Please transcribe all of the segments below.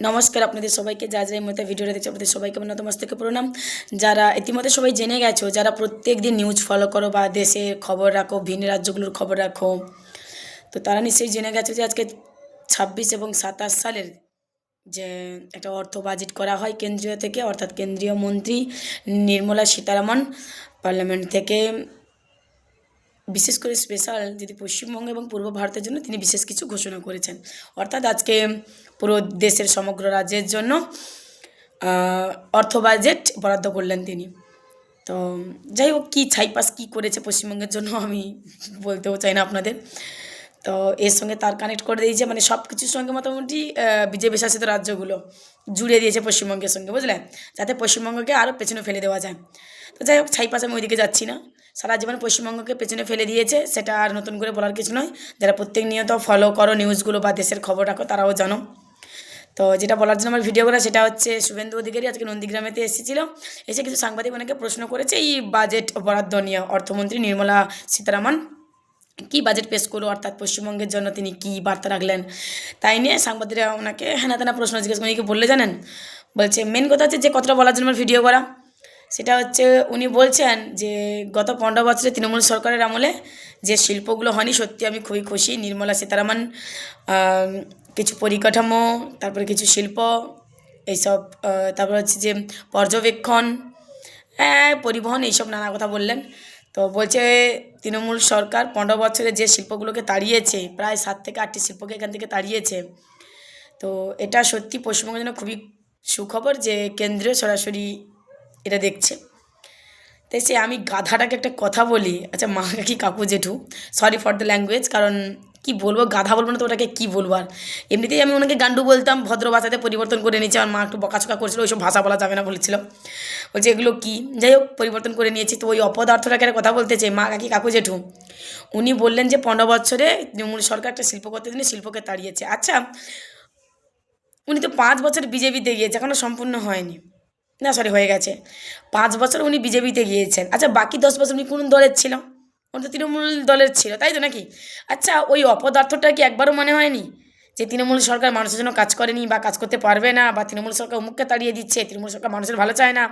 নমস্কার আপনাদের সবাইকে যা যা এই মতো ভিডিওটা দেখছে আপনাদের সবাইকে আমার থেকে প্রণাম। যারা ইতিমধ্যে সবাই জেনে গেছো, যারা প্রত্যেক দিন নিউজ ফলো করো বা দেশের খবর রাখো, ভিন্ন রাজ্যগুলোর খবর রাখো, তো তারা নিশ্চয়ই জেনে গেছো যে আজকে ছাব্বিশ এবং সাতাশ সালের যে একটা অর্থ বাজেট করা হয় কেন্দ্রীয় থেকে, অর্থাৎ কেন্দ্রীয় মন্ত্রী নির্মলা সীতারামন পার্লামেন্ট থেকে। বিশেষ করে স্পেশাল যদি পশ্চিমবঙ্গ এবং পূর্ব ভারতের জন্য তিনি বিশেষ কিছু ঘোষণা করেছেন। অর্থাৎ আজকে পুরো দেশের সমগ্র রাজ্যের জন্য অর্থ বাজেট বরাদ্দ করলেন তিনি। তো যাই হোক, কী ছাইপাস কী করেছে পশ্চিমবঙ্গের জন্য আমি বলতেও চাই না আপনাদের। তো এর সঙ্গে তার কানেক্ট করে দিয়েছে মানে সব কিছুর সঙ্গে মোটামুটি বিজেপি শাসিত রাজ্যগুলো জুড়ে দিয়েছে পশ্চিমবঙ্গের সঙ্গে বুঝলেন যাতে পশ্চিমবঙ্গকে আরও পেছনে ফেলে দেওয়া যায়। তো যাই হোক ছাইপাস আমি ওইদিকে যাচ্ছি না। সারা জীবন পশ্চিমবঙ্গকে পেছনে ফেলে দিয়েছে, সেটা আর নতুন করে বলার কিছু নয়। যারা প্রত্যেক নিয়ত ফলো করো নিউজগুলো বা দেশের খবর রাখো, তারাও জানো। তো যেটা বলার জন্য আমার ভিডিও করা সেটা হচ্ছে শুভেন্দু অধিকারী আজকে নন্দীগ্রামেতে এসেছিল। এসে কিছু সাংবাদিক অনেকে প্রশ্ন করেছে, এই বাজেট বরাদ্দ নিয়ে অর্থমন্ত্রী নির্মলা সীতারামন। কি বাজেট পেশ করল, অর্থাৎ পশ্চিমবঙ্গের জন্য তিনি কি বার্তা রাখলেন, তাই নিয়ে সাংবাদিকরা ওনাকে হেনা তেনা প্রশ্ন জিজ্ঞেস করে কি বললে জানেন? বলছে মেন কথা হচ্ছে যে কতটা বলার জন্য ভিডিও করা। সেটা হচ্ছে উনি বলছেন যে, গত পনেরো বছরে তৃণমূল সরকারের আমলে যে শিল্পগুলো হয়নি, সত্যি আমি খুবই খুশি। নির্মলা সীতারামন কিছু পরিকাঠামো, তারপরে কিছু শিল্প, এইসব তারপর হচ্ছে যে পর্যবেক্ষণ হ্যাঁ পরিবহন, এইসব নানা কথা বললেন। তো বলছে তৃণমূল সরকার পনেরো বছরে যে শিল্পগুলোকে তাড়িয়েছে, প্রায় সাত থেকে আটটি শিল্পকে এখান থেকে তাড়িয়েছে। তো এটা সত্যি পশ্চিমবঙ্গের জন্য খুবই সুখবর যে কেন্দ্রীয় সরাসরি এটা দেখছে। তাই সে আমি গাধাটাকে একটা কথা বলি আচ্ছা মা কাকি কাকু জেঠু? সরি ফর দ্য ল্যাঙ্গুয়েজ কারণ কি বলব, গাধা বলব না তো ওটাকে, কী বলব আর? এমনিতেই আমি ওনাকে গান্ডু বলতাম, ভদ্র ভাষাতে পরিবর্তন করে নিয়েছি, আমার মা একটু বকাচকা করছিল, ওইসব ভাষা বলা যাবে না বলেছিল বলছে, এগুলো কী? যাই হোক, পরিবর্তন করে নিয়েছি। তো ওই অপদার্থটাকে কথা বলতে চাই, মা কাকি, কাকু জেঠু। উনি বললেন যে, পনেরো বছরে তৃণমূল সরকার একটা শিল্প করতে দিনে শিল্পকে তাড়িয়েছে। আচ্ছা উনি তো পাঁচ বছর বিজেপিতে গিয়েছে এখনও সম্পূর্ণ হয়নি। না সরি হয়ে গেছে। পাঁচ বছর উনি বিজেপিতে গিয়েছেন। আচ্ছা বাকি দশ বছর উনি কোন দলের ছিল? তো তৃণমূল দলের ছিল, তাই তো নাকি? আচ্ছা ওই অপদার্থটা কি একবারও মনে হয়নি? যে তৃণমূল সরকার মানুষের জন্য কাজ করেনি বা কাজ করতে পারবে না বা তৃণমূল সরকার অমুককে তাড়িয়ে দিচ্ছে, তৃণমূল সরকার মানুষের ভালো চায় না।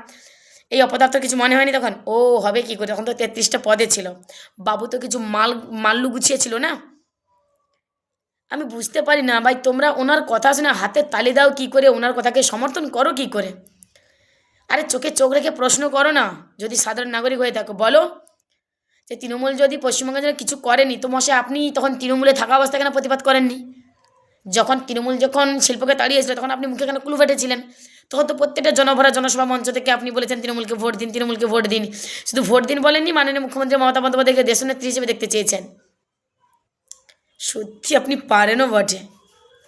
এই অপদার্থ কিছু মনে হয়নি তখন? ও, হবে কি করে? তখন তো তেত্রিশটা পদে ছিল। বাবু তো কিছু মাল, মাল্লু গুছিয়ে ছিল না? আমি বুঝতে পারি না ভাই, তোমরা ওনার কথা শুনে হাতে তালি দাও কী করে, ওনার কথাকে সমর্থন করো কী করে? আরে চোখে চোখ রেখে প্রশ্ন করো না, যদি সাধারণ নাগরিক হয়ে থাকো। বলো যে তৃণমূল যদি পশ্চিমবঙ্গের জন্য কিছু করেনি, তো মশাই আপনি তখন তৃণমূলে থাকা অবস্থায় কেন প্রতিবাদ করেননি? যখন তৃণমূল যখন শিল্পকে তাড়িয়েছিল তখন আপনি মুখে কেন কুলু ফেটেছিলেন? তখন তো প্রত্যেকটা জনভরা জনসভা মঞ্চ থেকে আপনি বলেছেন, তৃণমূলকে ভোট দিন, তৃণমূলকে ভোট দিন। শুধু ভোট দিন বলেননি, মাননীয় মুখ্যমন্ত্রী মমতা বন্দ্যোপাধ্যায়কে দেশনেত্রী হিসেবে দেখতে চেয়েছেন। সত্যি আপনি পারেনও বটে।